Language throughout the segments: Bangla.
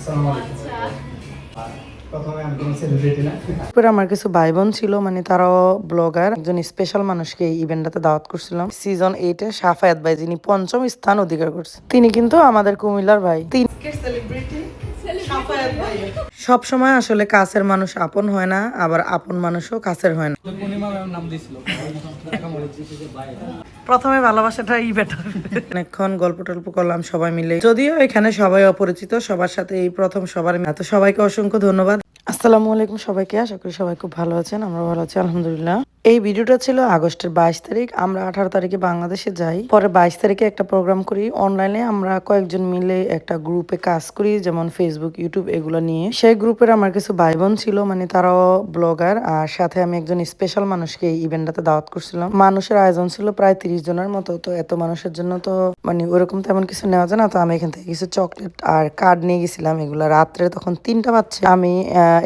আসসালামু আলাইকুম। আর প্রথমে আমি কোনো সেলিব্রিটি না তারপরে আমার কিছু ভাই বোন ছিল মানে তারাও ব্লগার একজন স্পেশাল মানুষকে এই ইভেন্টটাতে দাওয়াত করছিলাম। সিজন এইটে সাফায়াত ভাই যিনি পঞ্চম স্থান অধিকার করছে তিনি কিন্তু আমাদের কুমিল্লার ভাই। তিনি সব সময় আসলে কাছের মানুষ আপন হয় না আবার আপন মানুষও কাছের হয় না। প্রথমে ভালোবাসাটাই বেটার অনেকক্ষণ গল্প টল্প করলাম সবাই মিলে। যদিও এখানে সবাই অপরিচিত, সবার সাথে এই প্রথম সবার তো সবাইকে অসংখ্য ধন্যবাদ। আসসালামু আলাইকুম সবাইকে, আশা করি সবাই খুব ভালো আছেন আমরা ভালো আছি, আলহামদুলিল্লাহ। এই ভিডিওটা ছিল আগস্টের বাইশ তারিখ। আমরা আঠারো তারিখে বাংলাদেশে যাই। পরে বাইশ তারিখে একটা প্রোগ্রাম করি। অনলাইনে আমরা কয়েকজন মিলে একটা গ্রুপে কাজ করি, যেমন ফেসবুক ইউটিউব এগুলো নিয়ে। সেই গ্রুপের আমার কিছু ভাই বোন ছিল মানে তারাও ব্লগার আর সাথে আমি একজন স্পেশাল মানুষকে এই ইভেন্টটাতে দাওয়াত করছিলাম। মানুষের আয়োজন ছিল প্রায় তিরিশ জনের মতো। তো এত মানুষের জন্য তো মানে ওরকম তেমন কিছু নেওয়া যায় না। তো আমি এখান থেকে কিছু চকলেট আর কার্ড নিয়ে গেছিলাম। এগুলা রাত্রে তখন তিনটা বাচ্চা আমি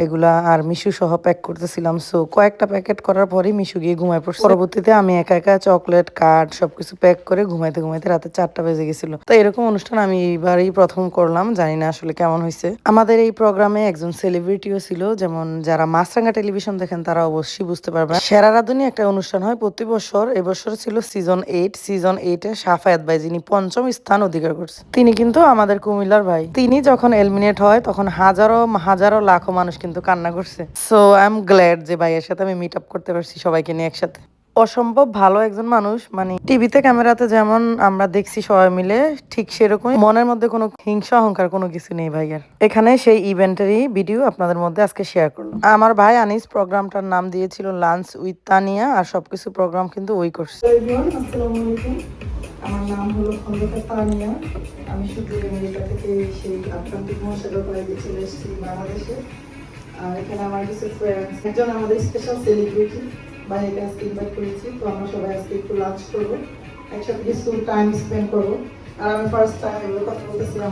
এগুলা আর মিশু সহ প্যাক করতেছিলাম। সো কয়েকটা প্যাকেট করার পরে মিশু গিয়ে ঘুমায় পড়ছে। পরবর্তীতে আমি একা একা চকলেট, কার্ড সবকিছু প্যাক করে ঘুমাইতে ঘুমাইতে রাতে চারটা বেজে গেছিল। তো এরকম অনুষ্ঠান আমি এইবারই প্রথম করলাম, জানি না আসলে কেমন হয়েছে। আমাদের এই প্রোগ্রামে একজন সেলিব্রিটিও ছিল, যেমন যারা মাছরাঙ্গা টেলিভিশন দেখেন তারা অবশ্যই বুঝতে পারবেন। সেরা একটা অনুষ্ঠান হয় প্রতি বছর, এবছর ছিল সিজন এইট সিজন এইটে সাফায়াত ভাই, যিনি পঞ্চম স্থান অধিকার করছে। তিনি কিন্তু আমাদের কুমিল্লার ভাই। তিনি যখন এলিমিনেট হয়, তখন হাজারো হাজারো লাখো মানুষ কিন্তু কান্না করছে। সো আই এম গ্ল্যাড যে ভাইয়ের সাথে আমি মিট আপ করতে পারছি সবাইকে নিয়ে একসাথে। অসম্ভব ভালো একজন মানুষ মানে টিভিতে, ক্যামেরাতে যেমন আমরা দেখছি সবাই মিলে, ঠিক সেরকমই মনের মধ্যে কোনো হিংসা, অহংকার কোনো কিছু নেই ভাইয়ের। এখানে সেই ইভেন্টেরই ভিডিও আপনাদের মধ্যে আজকে শেয়ার করলাম। আমার ভাই আনিস প্রোগ্রামটার নাম দিয়েছিল লাঞ্চ উইথ তানিয়া আর সবকিছু প্রোগ্রাম কিন্তু ওই করছে আমার নাম হলো খন্দকার তানিয়া। আমি শুধু আমেরিকা থেকে সেই আটলান্টিক মহাসাগর দিয়ে চলে এসেছি বাংলাদেশে। আর এখানে আমার কিছু ফ্রেন্ডস একজন আমাদের স্পেশাল সেলিব্রিটি বাইরে আজকে ইনভাইট করেছি, তো আমরা সবাই আজকে একটু লাঞ্চ করব, একসাথে কিছু টাইম স্পেন্ড করব। আর আমি ফার্স্ট টাইম এগুলো কথা বলতেছিলাম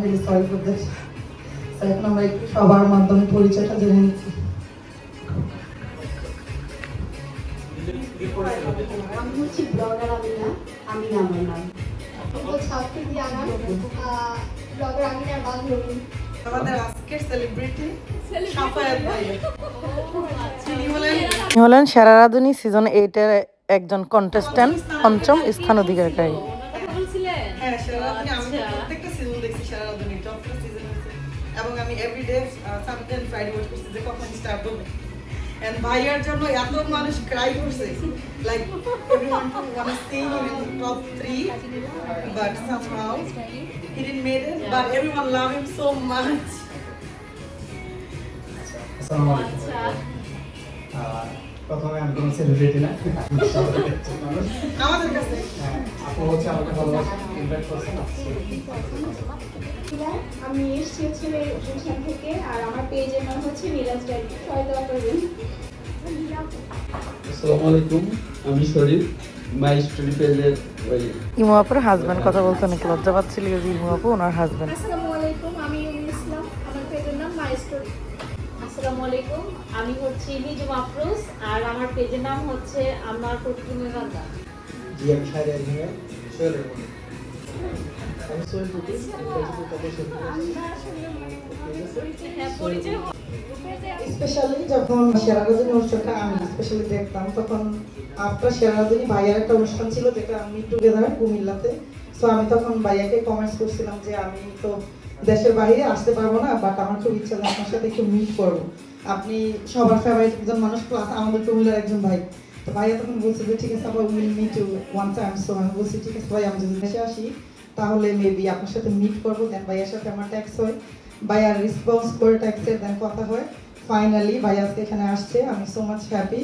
ভেরি সরি এখন আমরা একটু সবার মাধ্যমে পরিচয়টা জেনে নিচ্ছি। আমি হচ্ছি ব্লগার আমিনা আমিনা আমার নাম। ব্লগার আমিনার আমাদের আজকের সেলিব্রিটি সাফায়াত ভাই তিনি হলেন তিনি হলেন সেরা রাধুনী সিজন এইটের একজন কন্টেস্ট্যান্ট পঞ্চম স্থান অধিকারী হ্যাঁ সেরা রাধুনী। আমি প্রত্যেকটা সিজন দেখছি সেরা রাধুনী যতটা সিজন এবং আমি এভরিডে সানডে ফ্রাইডে ওয়েট করছি যে কখন স্টার্ট হবে। এন্ড ভাইয়ার জন্য এত মানুষ ক্রাই করছে। Like everyone want see top 3 but somehow he didn't made it yeah. but everyone love him so much. আর প্রথমে আমি কোনো সেলিব্রিটি না। আমাদের কাছে। হ্যাঁ, আপু হচ্ছে আমাকে ভালোবাসা ইনভাইট করছেন আমি এসেছি হচ্ছে গুলশান থেকে আর আমার পেজের নাম হচ্ছে মিরাজ ডাইরি সবাই দোয়া করবেন। আসসালামু আলাইকুম আমি শরীফ। মাই স্টোরি পেজের ওই ইমু আপুর হাজবেন্ড কথা বলতে অনেক লজ্জা পাচ্ছিল যে ইমু আপু ওনার হাজবেন্ড আসসালামু আলাইকুম আমি ইউমি ইসলাম। আমার পেজের নাম মাই স্টোরি। আসসালামু আলাইকুম আমি হচ্ছি নিজুম আফরোজ আর আমার পেজের নাম হচ্ছে আমার প্রতিদিনের রান্না। জি আমি সাইড একদিনে সোহেলের আমি সোহেল টুকু স্পেশালি যখন সেরাগঞ্জের অনুষ্ঠানটা আমি স্পেশালি দেখতাম তখন আফটার সেরাগঞ্জনী ভাইয়ার একটা অনুষ্ঠান ছিল যেটা আমি টুগেদার কুমিল্লাতে। সো আমি তখন ভাইয়াকে কমেন্টস করছিলাম যে আমি তো দেশের বাইরে আসতে পারব না বাট আমার খুব ইচ্ছা যে আপনার সাথে একটু মিট করব। আপনি সবার ফেভারিট একজন মানুষ প্লাস আমাদের কুমিল্লার একজন ভাই। তো ভাইয়া তখন বলছে যে, ঠিক আছে, আবার will meet one time so আমি বলছি, ঠিক আছে ভাই আমি যদি দেশে আসি, তাহলে মেবি আপনার সাথে মিট করব দেন ভাইয়ার সাথে আমার ট্যাক্স হয়। ভাইয়ার রেসপন্স করে ট্যাক্সের দেন কথা হয়। ফাইনালি ভাই আজকে এখানে আসছে, আমি সো মাচ হ্যাপি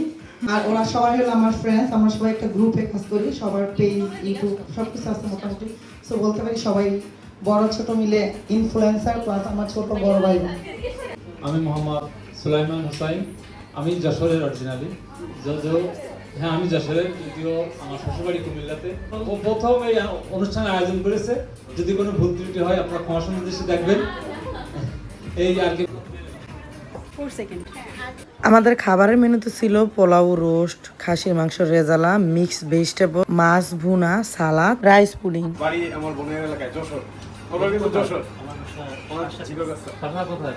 আর ওরা সবাই হলো আমার ফ্রেন্ডস আমরা সবাই একটা গ্রুপে কাজ করি, সবার পেজ ইউটিউব সব কিছু আছে মোটামুটি। সো বলতে পারি সবাই বড় ছোট মিলে ইনফ্লুয়েন্সার প্লাস আমার ছোট বড় ভাই। আমি মোহাম্মদ সুলাইমান হোসাইন, আমি যশোরের অরিজিনালি যদিও হ্যাঁ আমি যশোরের, যদিও আমার শ্বশুরবাড়ি কুমিল্লাতে। ও প্রথম এই অনুষ্ঠান আয়োজন করেছে। যদি কোনো ভুল ত্রুটি হয়, আপনারা ক্ষমা সুন্দর দেখবেন। এই আর কি। আমাদের খাবারের মেনুতে ছিল পোলাও রোস্ট খাসির মাংস রেজালা মিক্স ভেজিটেবল মাছ ভুনা সালাদ রাইস পুডিং বাড়ি আমার বোনের এলাকায় যশোর। আপনার কোথায়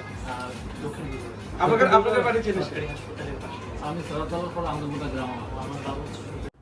আমি সরাতলার পর আন্দোলনটা গ্রাম আমার বাবু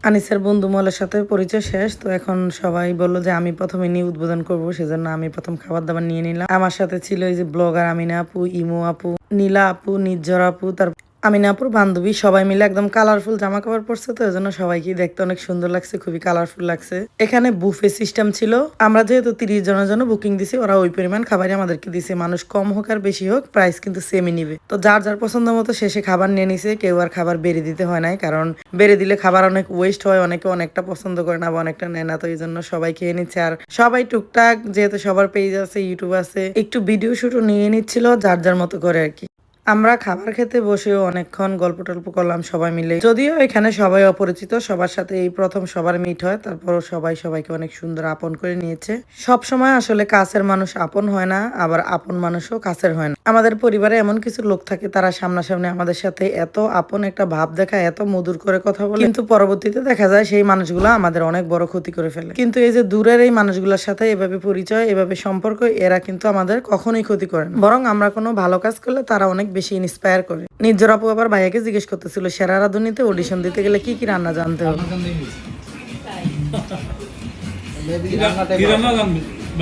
আনিসের বন্ধু মলের সাথে পরিচয় শেষ, তো এখন সবাই বলল যে আমি প্রথমে নিয়ে উদ্বোধন করব, সেজন্য আমি প্রথম খাবার দাবার নিয়ে নিলাম। আমার সাথে ছিল এই যে ব্লগার আমিনা আপু, ইমো আপু, নীলা আপু নির্জর আপু তার আমিনা আপুর বান্ধবী, সবাই মিলে একদম কালারফুল জামা কাপড় পরছে তো এই জন্য সবাইকে দেখতে অনেক সুন্দর লাগছে, খুবই কালারফুল লাগছে। এখানে বুফে সিস্টেম ছিল। আমরা যেহেতু তিরিশ জনের জন্য বুকিং দিছি, ওরা ওই পরিমাণ খাবারই আমাদেরকে দিছে। মানুষ কম হোক আর বেশি হোক প্রাইস কিন্তু সেমই নিবে। তো যার যার পছন্দ মতো শেষে খাবার নিয়ে নিছে, কেউ আর খাবার বেড়ে দিতে হয় নাই, কারণ বেড়ে দিলে খাবার অনেক ওয়েস্ট হয়, অনেকে অনেকটা পছন্দ করে না বা অনেকটা নেয় না, তো এই জন্য সবাই খেয়ে নিচ্ছে। আর সবাই টুকটাক, যেহেতু সবার পেজ আছে ইউটিউব আছে, একটু ভিডিও শুটও নিয়ে নিচ্ছিল, যার যার মতো করে আর কি। আমরা খাবার খেতে বসেও অনেকক্ষণ গল্প টল্প করলাম সবাই মিলে। যদিও এখানে সবাই অপরিচিত, সবার সাথে এই প্রথম সবার মিট হয় তারপর সবাই সবাইকে অনেক সুন্দর আপন করে নিয়েছে। সব সময় আসলে কাছের মানুষ আপন হয় না, আবার আপন মানুষও কাছের হয় না। আমাদের পরিবারে এমন কিছু লোক থাকে, তারা সামনাসামনি আমাদের সাথে এত আপন একটা ভাব দেখায়, এত মধুর করে কথা বলে। কিন্তু পরবর্তীতে দেখা যায় সেই মানুষগুলো আমাদের অনেক বড় ক্ষতি করে ফেলে। কিন্তু এই যে দূরের এই মানুষগুলোর সাথে এভাবে পরিচয়, এভাবে সম্পর্ক, এরা কিন্তু আমাদের কখনোই ক্ষতি করে না। বরং আমরা কোনো ভালো কাজ করলে তারা অনেক বেশি ইন্সপায়ার করে। নিজের আপু আবার ভাইয়াকে জিজ্ঞেস করতেছিল, সেরা রাধুনিতে অডিশন দিতে গেলে কি কি রান্না জানতে হবে?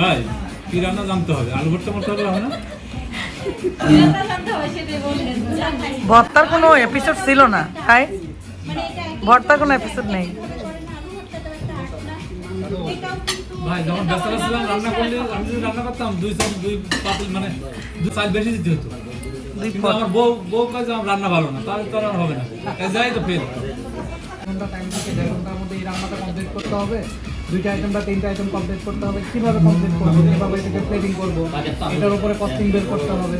ভাই, কি রান্না জানতে হবে? আলু ভর্তা মতো হবে না? ভর্তার কোনো এপিসোড ছিল না তাই? ভর্তার কোনো এপিসোড নেই। ভাই যখন ব্যস্ত ছিলাম রান্না করলে আমি যদি রান্না করতাম দুই চাল দুই পাতিল মানে দুই চাল বেশি দিতে হতো। কিন্তু আমার বউ বউ কাজে আমার রান্না ভালো না তাহলে তো আর হবে না। যাই তো ফেল। ঘণ্টা টাইম থেকে দেড় ঘণ্টার মধ্যে এই রান্নাটা কমপ্লিট করতে হবে। দুইটা আইটেম বা তিনটা আইটেম কমপ্লিট করতে হবে। কমপ্লিট করব? এটাকে প্লেটিং করব? এটার উপরে কস্টিং বের করতে হবে।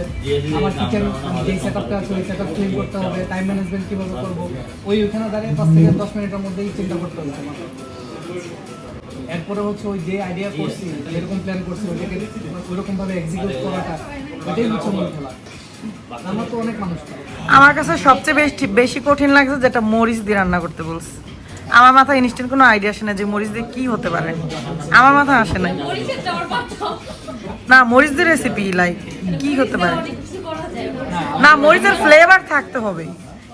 আমার কিচেন যে সেট আপটা আছে, ওই সেট আপ ক্লিন করতে হবে। টাইম ম্যানেজমেন্ট করব? ওই ওইখানে দাঁড়িয়ে পাঁচ থেকে দশ মিনিটের মধ্যেই চিন্তা করতে হবে এরপরে হচ্ছে ওই যে আইডিয়া করছি, যেরকম প্ল্যান করছি, ওইটাকে ওইরকম ভাবে এক্সিকিউট করাটা এটাই হচ্ছে মূল খেলা। আমার তো অনেক মানুষ আমার কাছে সবচেয়ে বেশি বেশি কঠিন লাগছে যেটা মরিচ দিয়ে রান্না করতে বলছে। আমার মাথায় ইনস্ট্যান্ট কোনো আইডিয়া আসে না যে মরিচ দিয়ে কি হতে পারে। আমার মাথায় আসে তো না মরিচ দিয়ে রেসিপি লাইক কি হতে পারে? অনেক কিছু করা যায় না মরিচের ফ্লেভার থাকতে হবে।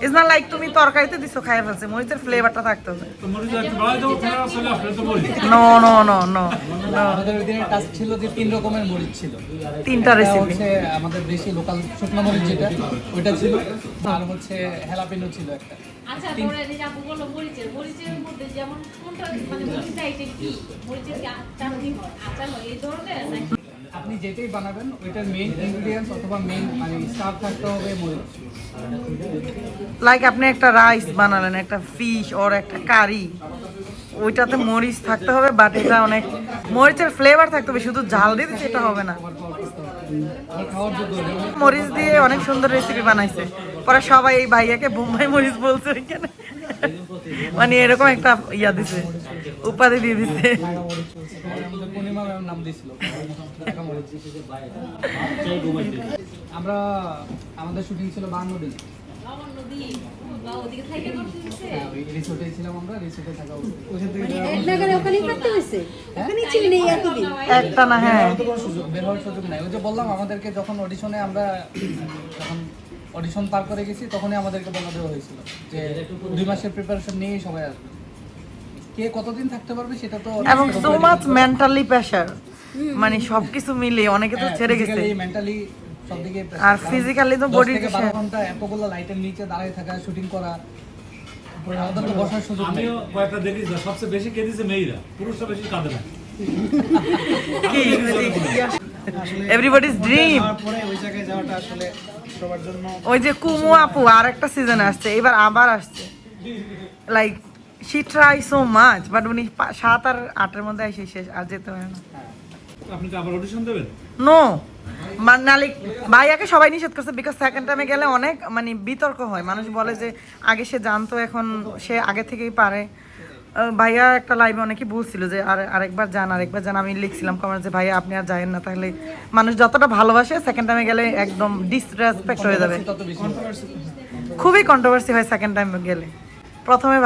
ইজ না লাইক তুমি তরকারিতে দিছো খাই ফেলছে। মরিচের ফ্লেভারটা থাকতে হবে। নো নো নো নো আমাদের ওই দিনের টাস্ক ছিল যে তিন রকমের মরিচ ছিল। তিনটা রেসিপি আমাদের দেশি লোকাল শুকনো মরিচ যেটা ওইটা ছিল। আর হচ্ছে হেলাপিনো ছিল একটা। আচ্ছা তোমরা এই আপু বলল মরিচের মরিচের মধ্যে যেমন কোনটা মানে মরিচের আইটেম কি? মরিচের কি চাটনি হয়? আচার হয় এই ধরনের আপনি যেটাই বানাবেন ওইটার মেইন ইনগ্রিডিয়েন্টস অথবা মেইন মানে স্টাফ থাকতে হবে মরিচ। লাইক আপনি একটা রাইস বানালেন একটা ফিশ ওর একটা কারি ওইটাতে মরিচ থাকতে হবে বাট এটা অনেক মরিচের ফ্লেভার থাকতে হবে শুধু ঝাল দিয়ে সেটা হবে না। মরিচ দিয়ে অনেক সুন্দর রেসিপি বানাইছে। পরে সবাই এই ভাইয়াকে বোম্বাই মরিচ বলছে ওইখানে। মানে এরকম একটা ইয়া দিছে, উপাধি দিয়ে দিছে। আমরা, আমাদের শুটিং ছিল বান্ন সুযোগ ওই যে বললাম আমাদেরকে যখন অডিশনে আমরা যখন অডিশন পার করে গেছি তখনই আমাদেরকে বলা দেওয়া হয়েছিল যে দুই মাসের প্রিপারেশন নিয়েই সবাই আসবে কে কতদিন থাকতে পারবে সেটা তো মেন্টালি মানে সবকিছু মিলে অনেকে তো ছেড়ে গেছে। মেন্টালি আর physically তো সে- ঘণ্টা এতগুলো লাইটের নিচে দাঁড়িয়ে থাকা শুটিং করা আমাদের তো বসার সুযোগ আমিও কয়েকটা দেখি যে সবচেয়ে বেশি কেঁদেছে মেয়েরা। পুরুষরা বেশি কাঁদে না। কি? এভরিবডিজ ড্রিম ওই জায়গায় যাওয়াটা আসলে সবার জন্য ওই যে কুমু আপু আর একটা সিজন আসছে এবার আবার আসছে। Like she try so much but উনি সাত আর আটের মধ্যে এসে শেষ আর যেতে পারে না। আপনি কি আবার অডিশন দেবেন? নো মানালিক ভাইয়াকে সবাই নিষেধ করছে বিকজ সেকেন্ড টাইমে গেলে অনেক মানে বিতর্ক হয়। মানুষ বলে যে, আগে সে জানতো, এখন সে আগে থেকেই পারে। ভাইয়া একটা লাইভে অনেকে বলছিল যে, আর আরেকবার যান আরেকবার যান। আমি লিখছিলাম কমেন্ট যে, ভাইয়া, আপনি আর যায়েন না, তাহলে মানুষ যতটা ভালোবাসে সেকেন্ড টাইমে গেলে একদম ডিসরেসপেক্ট হয়ে যাবে। খুবই কন্ট্রোভার্সি হয় সেকেন্ড টাইমে গেলে। প্রথমে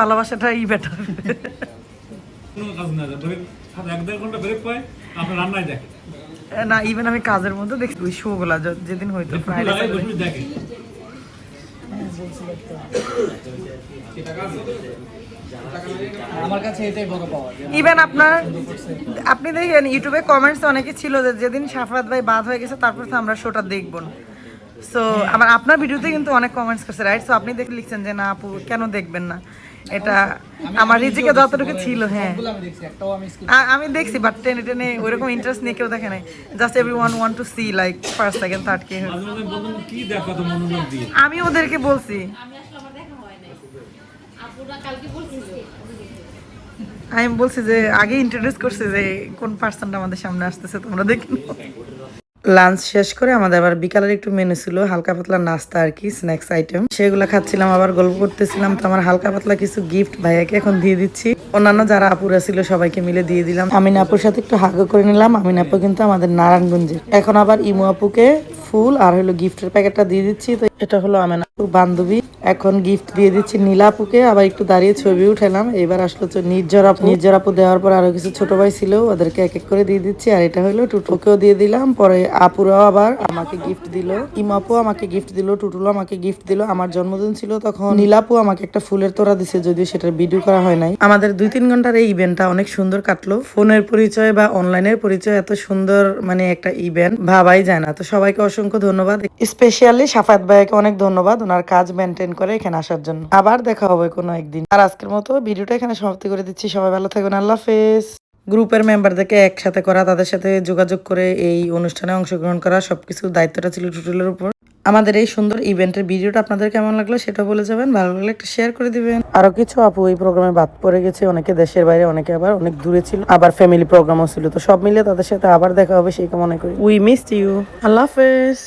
বেটার কাজ না ব্রেক এক দেড় ঘণ্টা ব্রেক পায় রান্নায় দেখে। না ইভেন আমি কাজের মধ্যে দেখছি ওই শো গুলা যেদিন হইতো ফ্রাইডে আমার কাছে এটাই বড় পাওয়া ইভেন আপনার আপনি দেখেন ইউটিউবে কমেন্টস অনেকে ছিল যে যেদিন সাফরাত ভাই বাদ হয়ে গেছে তারপর তো আমরা শোটা দেখব সো আমার আপনার ভিডিওতে কিন্তু অনেক কমেন্টস করছে রাইট সো আপনি দেখে লিখছেন যে না আপু কেন দেখবেন না? এটা আমার রিজিকে যতটুকু ছিল হ্যাঁ। আমি দেখছি বাট টেনে টেনে ওইরকম ইন্টারেস্ট নিয়ে কেউ দেখে নাই। Just every one one to see like first second third কে আমি ওদেরকে বলছি। আমি আসলে আমার দেখা নাই। আপুরা কালকে বলছিল আমি বলছি যে আগে ইন্ট্রোডিউস করছে যে কোন পার্সনটা আমাদের সামনে আসতেছে তোমরা দেখে লাঞ্চ শেষ করে আমাদের আবার বিকালের একটু মেনু ছিল, হালকা পাতলা নাস্তা আর কি স্ন্যাক্স আইটেম সেগুলো খাচ্ছিলাম, আবার গল্প করতেছিলাম, তো আমার হালকা পাতলা কিছু গিফট ভাইয়াকে এখন দিয়ে দিচ্ছি। অন্যান্য যারা আপুরা ছিল, সবাইকে মিলে দিয়ে দিলাম। আমিন আপুর সাথে একটু হাগও করে নিলাম। আমিন আপু কিন্তু আমাদের নারায়ণগঞ্জের। এখন আবার ইমু আপুকে ফুল আর হলো গিফটের প্যাকেটটা দিয়ে দিচ্ছি। তো এটা হলো আমেন আপুর বান্ধবী। এখন গিফট দিয়ে দিচ্ছি নীলা আপুকে। আবার একটু দাঁড়িয়ে ছবি উঠালাম এবার আসলো তো নির্জর আপু। নির্জর আপু দেওয়ার পর আরও কিছু ছোট ভাই ছিল, ওদেরকে এক এক করে দিয়ে দিচ্ছি। আর এটা হলো টুটুকেও দিয়ে দিলাম। পরে আপুরাও আবার আমাকে গিফট দিল, ইমাপু আমাকে গিফট দিল টুটুলো আমাকে গিফট দিল। আমার জন্মদিন ছিল তখন। নীলাপু আমাকে একটা ফুলের তোড়া দিছে, যদিও সেটার ভিডিও করা হয় নাই। আমাদের দুই তিন ঘণ্টার এই ইভেন্টটা অনেক সুন্দর কাটলো। ফোনের পরিচয় বা অনলাইনের পরিচয় এত সুন্দর মানে একটা ইভেন্ট ভাবাই যায় না। তো সবাইকে অসংখ্য ধন্যবাদ। স্পেশালি সাফাত ভাইকে অনেক ধন্যবাদ, ওনার কাজ মেনটেন করে এখানে আসার জন্য। আবার দেখা হবে কোনো একদিন। আর আজকের মতো ভিডিওটা এখানে সমাপ্তি করে দিচ্ছি। সবাই ভালো থাকবেন। আল্লাহ হাফেজ। গ্রুপের মেম্বারদেরকে একসাথে করা তাদের সাথে যোগাযোগ করে এই অনুষ্ঠানে অংশগ্রহণ করা সবকিছু দায়িত্বটা ছিল টুটুলের উপর। আমাদের এই সুন্দর ইভেন্টের ভিডিওটা আপনাদের কেমন লাগল সেটা বলে যাবেন ভালো লাগলে একটা শেয়ার করে দিবেন। আরও কিছু আপু এই প্রোগ্রামে বাদ পড়ে গেছে অনেকে দেশের বাইরে অনেকে আবার অনেক দূরে ছিল আবার ফ্যামিলি প্রোগ্রামও ছিল তো সব মিলে তাদের সাথে আবার দেখা হবে সেই কামনা করি। উই মিস ইউ আল্লাহ হাফেজ।